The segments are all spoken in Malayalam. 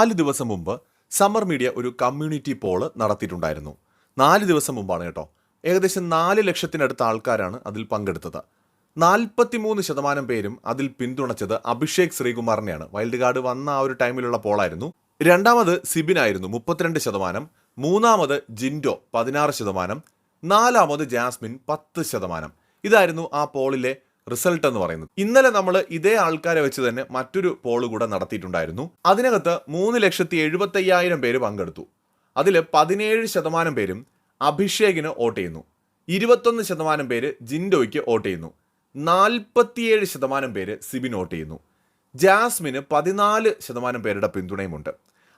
നാല് ദിവസം മുമ്പ് സമ്മർ മീഡിയ ഒരു കമ്മ്യൂണിറ്റി പോൾ നടത്തിയിട്ടുണ്ടായിരുന്നു. നാല് ദിവസം മുമ്പാണ് കേട്ടോ. ഏകദേശം നാല് ലക്ഷത്തിനടുത്ത ആൾക്കാരാണ് അതിൽ പങ്കെടുത്തത്. നാൽപ്പത്തിമൂന്ന് ശതമാനം പേരും അതിൽ പിന്തുണച്ചത് അഭിഷേക് ശ്രീകുമാറിനെയാണ്. വൈൽഡ് കാർഡ് വന്ന ആ ഒരു ടൈമിലുള്ള പോളായിരുന്നു. രണ്ടാമത് സിബിനായിരുന്നു മുപ്പത്തിരണ്ട് ശതമാനം. മൂന്നാമത് ജിൻഡോ പതിനാറ് ശതമാനം. നാലാമത് ജാസ്മിൻ പത്ത് ശതമാനം. ഇതായിരുന്നു ആ പോളിലെ റിസൾട്ട് എന്ന് പറയുന്നത്. ഇന്നലെ നമ്മൾ ഇതേ ആൾക്കാരെ വെച്ച് തന്നെ മറ്റൊരു പോൾ കൂടെ നടത്തിയിട്ടുണ്ടായിരുന്നു. അതിനകത്ത് മൂന്ന് ലക്ഷത്തി എഴുപത്തി അയ്യായിരം പേര് പങ്കെടുത്തു. അതിൽ പതിനേഴ് ശതമാനം പേരും അഭിഷേകിന് വോട്ട് ചെയ്യുന്നു. ഇരുപത്തൊന്ന് ശതമാനം പേര് ജിൻഡോയ്ക്ക് വോട്ട് ചെയ്യുന്നു. നാൽപ്പത്തിയേഴ് ശതമാനം പേര് സിബിൻ വോട്ട് ചെയ്യുന്നു. ജാസ്മിന് പതിനാല് ശതമാനം പേരുടെ പിന്തുണയുമുണ്ട്.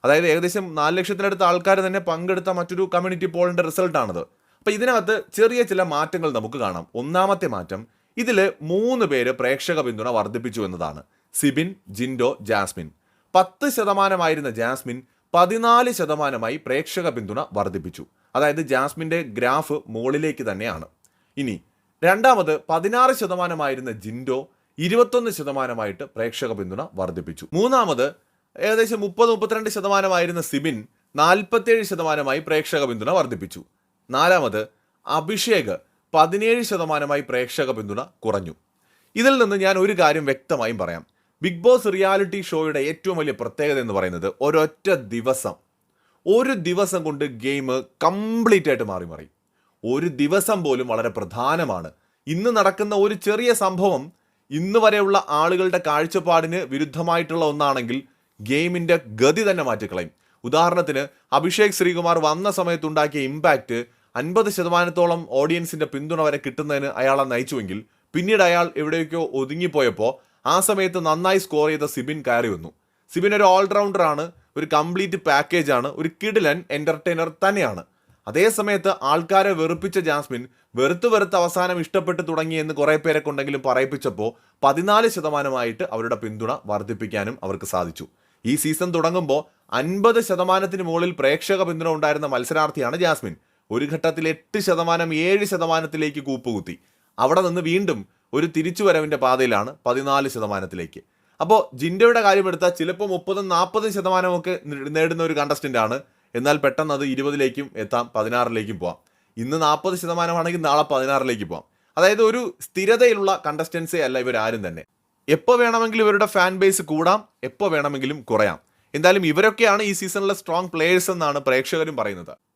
അതായത് ഏകദേശം നാല് ലക്ഷത്തിനടുത്ത് ആൾക്കാർ തന്നെ പങ്കെടുത്ത മറ്റൊരു കമ്മ്യൂണിറ്റി പോളിന്റെ റിസൾട്ടാണത് അപ്പോൾ ഇതിനകത്ത് ചെറിയ ചില മാറ്റങ്ങൾ നമുക്ക് കാണാം. ഒന്നാമത്തെ മാറ്റം ഇതിൽ മൂന്ന് പേര് പ്രേക്ഷക പിന്തുണ വർദ്ധിപ്പിച്ചു എന്നതാണ്. സിബിൻ ജിൻഡോ ജാസ്മിൻ. പത്ത് ശതമാനമായിരുന്ന ജാസ്മിൻ പതിനാല് ശതമാനമായി പ്രേക്ഷക പിന്തുണ വർദ്ധിപ്പിച്ചു. അതായത് ജാസ്മിന്റെ ഗ്രാഫ് മുകളിലേക്ക് തന്നെയാണ്. ഇനി രണ്ടാമത് പതിനാറ് ശതമാനമായിരുന്ന ജിൻഡോ ഇരുപത്തൊന്ന് ശതമാനമായിട്ട് പ്രേക്ഷക പിന്തുണ വർദ്ധിപ്പിച്ചു. മൂന്നാമത് ഏകദേശം മുപ്പത് മുപ്പത്തിരണ്ട് ശതമാനമായിരുന്ന സിബിൻ നാൽപ്പത്തേഴ് ശതമാനമായി പ്രേക്ഷക പിന്തുണ വർദ്ധിപ്പിച്ചു. നാലാമത് അഭിഷേക് പതിനേഴ് ശതമാനമായി പ്രേക്ഷക പിന്തുണ കുറഞ്ഞു. ഇതിൽ നിന്ന് ഞാൻ ഒരു കാര്യം വ്യക്തമായും പറയാം. ബിഗ് ബോസ് റിയാലിറ്റി ഷോയുടെ ഏറ്റവും വലിയ പ്രത്യേകത എന്ന് പറയുന്നത് ഒരൊറ്റ ദിവസം. ഒരു ദിവസം കൊണ്ട് ഗെയിം കംപ്ലീറ്റ് ആയിട്ട് മാറി മാറി. ഒരു ദിവസം പോലും വളരെ പ്രധാനമാണ്. ഇന്ന് നടക്കുന്ന ഒരു ചെറിയ സംഭവം ഇന്ന് വരെയുള്ള ആളുകളുടെ കാഴ്ചപ്പാടിന് വിരുദ്ധമായിട്ടുള്ള ഒന്നാണെങ്കിൽ ഗെയിമിന്റെ ഗതി തന്നെ മാറ്റിക്കളയും. ഉദാഹരണത്തിന് അഭിഷേക് ശ്രീകുമാർ വന്ന സമയത്തുണ്ടാക്കിയ ഇമ്പാക്റ്റ് അൻപത് ശതമാനത്തോളം ഓഡിയൻസിന്റെ പിന്തുണ വരെ കിട്ടുന്നതിന് അയാളെ നയിച്ചുവെങ്കിൽ പിന്നീട് അയാൾ എവിടേക്കോ ഒതുങ്ങിപ്പോയപ്പോൾ ആ സമയത്ത് നന്നായി സ്കോർ ചെയ്ത സിബിൻ കയറി വന്നു. സിബിൻ ഒരു ഓൾറൗണ്ടർ ആണ് ഒരു കംപ്ലീറ്റ് പാക്കേജ് ആണ് ഒരു കിഡിലൻ എന്റർടൈനർ തന്നെയാണ്. അതേ സമയത്ത് ആൾക്കാരെ വെറുപ്പിച്ച ജാസ്മിൻ വെറുത്ത് വെറുത്ത് അവസാനം ഇഷ്ടപ്പെട്ട് തുടങ്ങി എന്ന് കുറേ പേരെ കൊണ്ടെങ്കിലും പറയിപ്പിച്ചപ്പോൾ പതിനാല് ശതമാനമായിട്ട് അവരുടെ പിന്തുണ വർദ്ധിപ്പിക്കാനും അവർക്ക് സാധിച്ചു. ഈ സീസൺ തുടങ്ങുമ്പോൾ അൻപത് ശതമാനത്തിന് മുകളിൽ പ്രേക്ഷക പിന്തുണ ഉണ്ടായിരുന്ന മത്സരാർത്ഥിയാണ് ജാസ്മിൻ. ഒരു ഘട്ടത്തിൽ എട്ട് ശതമാനം ഏഴ് ശതമാനത്തിലേക്ക് കൂപ്പുകുത്തി. അവിടെ നിന്ന് വീണ്ടും ഒരു തിരിച്ചുവരവിന്റെ പാതയിലാണ് പതിനാല് ശതമാനത്തിലേക്ക്. അപ്പോൾ ജിൻഡോയുടെ കാര്യമെടുത്താൽ ചിലപ്പോൾ മുപ്പതും നാൽപ്പതും ശതമാനമൊക്കെ നേടുന്ന ഒരു കണ്ടസ്റ്റന്റ് ആണ്. എന്നാൽ പെട്ടെന്ന് അത് ഇരുപതിലേക്കും എത്താം പതിനാറിലേക്കും പോവാം. ഇന്ന് നാൽപ്പത് ശതമാനമാണെങ്കിൽ നാളെ പതിനാറിലേക്ക് പോവാം. അതായത് ഒരു സ്ഥിരതയിലുള്ള കണ്ടസ്റ്റൻസേ അല്ല ഇവരാരും തന്നെ. എപ്പോൾ വേണമെങ്കിലും ഇവരുടെ ഫാൻ ബേസ് കൂടാം എപ്പോൾ വേണമെങ്കിലും കുറയാം. എന്തായാലും ഇവരൊക്കെയാണ് ഈ സീസണിലെ സ്ട്രോങ് പ്ലേയേഴ്സ് എന്നാണ് പ്രേക്ഷകരും പറയുന്നത്.